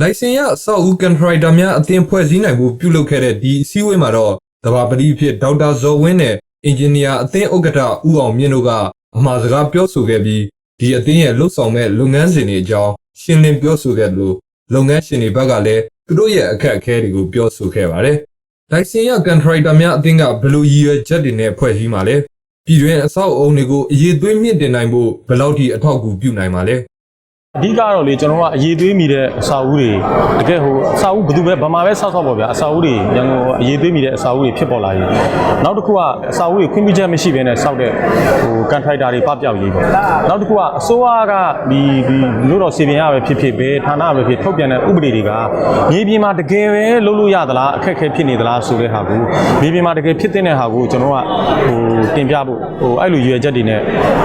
လိုင်စင်ရအဆောက်အဦကန်ထရိုက်တာများအသင်းဖွဲ့စည်းနိုင်မှုပြုလုပ်ခဲ့တဲ့ဒီအစည်းအဝေးမှာတော့တဘာပတိဖြစ်ဒေါက်တာဇော်ဝင်းနဲ့အင်ဂျင်နီယာအသင်းဥက္ကဋ္ဌဦးအောင်မြင့်တို့ကအမှားစကားပြောဆိုခဲ့ပြီးဒီအသင်းရဲ့လှုပ်ဆောင်မဲ့လုပ်ငန်းစဉ်တွေအကြောင်းရှင်းလင်းပြောဆိုခဲ့တယ်လို့လုပ်ငန်းရှင်တွေဘက်ကလည်းသူတို့ရဲ့အခက်အခဲတွေကိုပြောဆိုခဲ့ပါတယ်။လိုင်စင်ရကန်ထရိုက်တာများအသင်းကဘယ်လိုရည်ရွယ်ချက်တွေနဲ့ဖွဲ့စည်းမှာလဲပြည်တွင်းအဆောက်အအုံတွေကိုအရေးသွေးမြင့်တင်နိုင်ဖို့ဘယ်လောက်ထိအထောက်အကူပြုနိုင်မှာလဲ အဓိကတော့လေကျွန်တော်တို့ကအရေးသွေးမိတဲ့အစာအုပ်တွေတကယ်ဟိုအစာအုပ်ဘယ်သူပဲဗမာပဲဆောက်ဆောက်ပေါ့ဗျာအစာအုပ်တွေရန်ကုန်အရေးသွေးမိတဲ့အစာအုပ်တွေဖြစ်ပေါ်လာပြီနောက်တစ်ခုကအစာအုပ်တွေခွင့်ပြုချက်မရှိဘဲနဲ့ဆောက်တဲ့ဟိုကန်ထရိုက်တာတွေပပျောက်ရေးပေါ့နောက်တစ်ခုကအစိုးရကဒီဒီမြို့တော်စီပင်ရပဲဖြစ်ဖြစ်ပဲဌာနပဲဖြစ်ထုတ်ပြန်တဲ့ဥပဒေတွေကမြေပြင်မှာတကယ်ပဲလုပ်လို့ရသလားအခက်အခဲဖြစ်နေသလားဆိုတဲ့ဟာကိုမြေပြင်မှာတကယ်ဖြစ်တဲ့ဟာကိုကျွန်တော်ကဟိုတင်ပြဖို့ဟိုအဲ့လိုရွေချက်တွေနဲ့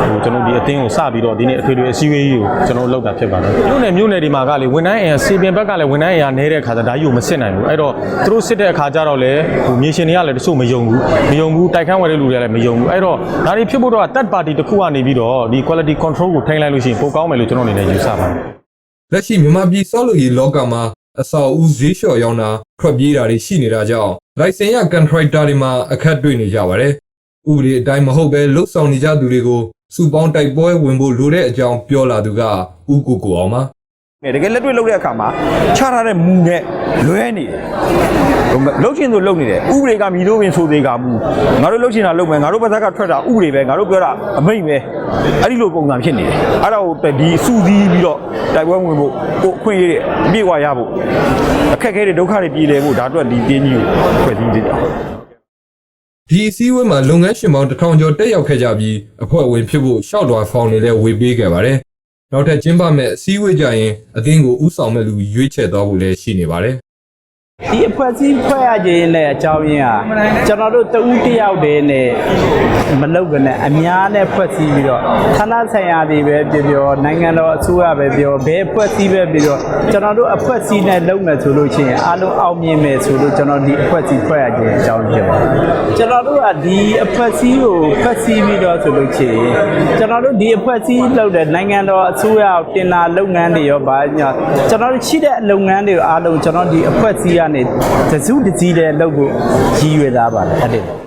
ဟိုကျွန်တော်ဒီအတင်းကိုစပြီးတော့ဒီနေ့အထွေထွေအစည်းအဝေးကြီးကိုကျွန်တော်လုပ်တာဖြစ်ပါတယ်မြို့နယ်မြို့နယ်ဒီမှာကလေဝန်ထမ်းအင်စီပင်ဘက်ကလည်းဝန်ထမ်းအင်အားနေတဲ့ခါကျဒါကြီးကိုမစစ်နိုင်ဘူးအဲ့တော့သူတို့စစ်တဲ့အခါကျတော့လေဟိုမြေရှင်တွေကလည်းတချို့မယုံဘူးမယုံဘူးတိုက်ခန်းဝယ်တဲ့လူတွေကလည်းမယုံဘူးအဲ့တော့ဒါတွေဖြစ်ဖို့တော့ third party တစ်ခုကနေပြီးတော့ဒီ quality control ကိုထိန်းလိုက်လို့ရှိရင်ပိုကောင်းမယ်လို့ကျွန်တော်အနေနဲ့ယူဆပါတယ်လက်ရှိမြန်မာပြည်ဆောက်လုပ်ရေးလောကမှာအဆောက်အဦဈေးလျှော့ရောင်းတာထွက်ပြေးတာတွေရှိနေတာကြောင့်လိုင်စင်ရကန်ထရိုက်တာတွေမှာအခက်တွေ့နေကြပါတယ်။ဥပဒေအတိုင်းမဟုတ်ပဲလှုပ်ဆောင်နေကြသူတွေကို စုပေါင်းတိုက်ပွဲဝင်ဖို့လိုတဲ့အကြောင်းပြောလာသူကဦးကိုကိုအောင်ပါတကယ်လက်တွေ့လုပ်တဲ့အခါမှာချထားတဲ့မူနဲ့လွဲနေတယ်။လုပ်ချင်သူလုပ်နေတယ်။ဥပဒေကမြည်လို့ပင်ဆိုသေးကမူငါတို့လုပ်ချင်တာလုပ်မယ်ငါတို့ဘက်ကထွက်တာဥပဒေပဲငါတို့ပြောတာအမိန့်ပဲအဲ့ဒီလိုပုံစံဖြစ်နေတယ်။အဲ့ဒါကိုဒီစူးစီးပြီးတော့တိုက်ပွဲဝင်ဖို့ကိုအခွင့်အရေးတွေအပြည့်အဝရဖို့အခက်အခဲတွေဒုက္ခတွေပြည်လည်ဖို့ဒါအတွက်ဒီတင်းကြီးကိုဖွဲ့စည်းသေးတာ။ ဒီအစည်းအဝေးမှာလုပ်ငန်းရှင်ပေါင်းတစ်ထောင်ကျော်တက်ရောက်ခဲ့ကြပြီးအဖွဲ့ဝင်ဖြစ်ဖို့ရှောက်လွှာဖောင်တွေလည်းဝေပေးခဲ့ပါတယ်။နောက်ထပ်ကျင်းပမဲ့အစည်းအဝေးကြရင်အသင်းကိုဥဆောင်မဲ့လူရွေးချယ်သွားဖို့လည်းရှိနေပါတယ်။ ဒီအဖွဲ့အစည်းဖွဲ့ရခြင်းနဲ့အကြောင်းရင်းဟာကျွန်တော်တို့တဦးတစ်ယောက်တည်းနဲ့မလုပ်ကနဲ့အများနဲ့ဖွဲ့စည်းပြီးတော့ဌာနဆိုင်ရာတွေပဲပြောပြောနိုင်ငံတော်အစိုးရပဲပြောဘယ်အဖွဲ့အစည်းပဲပြောကျွန်တော်တို့အဖွဲ့အစည်းနဲ့လုပ်မယ်ဆိုလို့ရှိရင်အားလုံးအောင်မြင်မယ်ဆိုလို့ကျွန်တော်ဒီအဖွဲ့အစည်းဖွဲ့ရခြင်းအကြောင်းဖြစ်ပါတယ်ကျွန်တော်တို့ကဒီအဖွဲ့အစည်းကိုဖွဲ့စည်းပြီးတော့ဆိုလို့ရှိရင်ကျွန်တော်တို့ဒီအဖွဲ့အစည်းလုပ်တဲ့နိုင်ငံတော်အစိုးရတင်လာလုပ်ငန်းတွေရောဗာညာကျွန်တော်တို့ရှိတဲ့လုပ်ငန်းတွေအားလုံးကျွန်တော်ဒီအဖွဲ့အစည်းကနေတစုတစည်းတည်းလုပ်ဖို့ရည်ရွယ်သားပါတယ်အဲ့ဒီ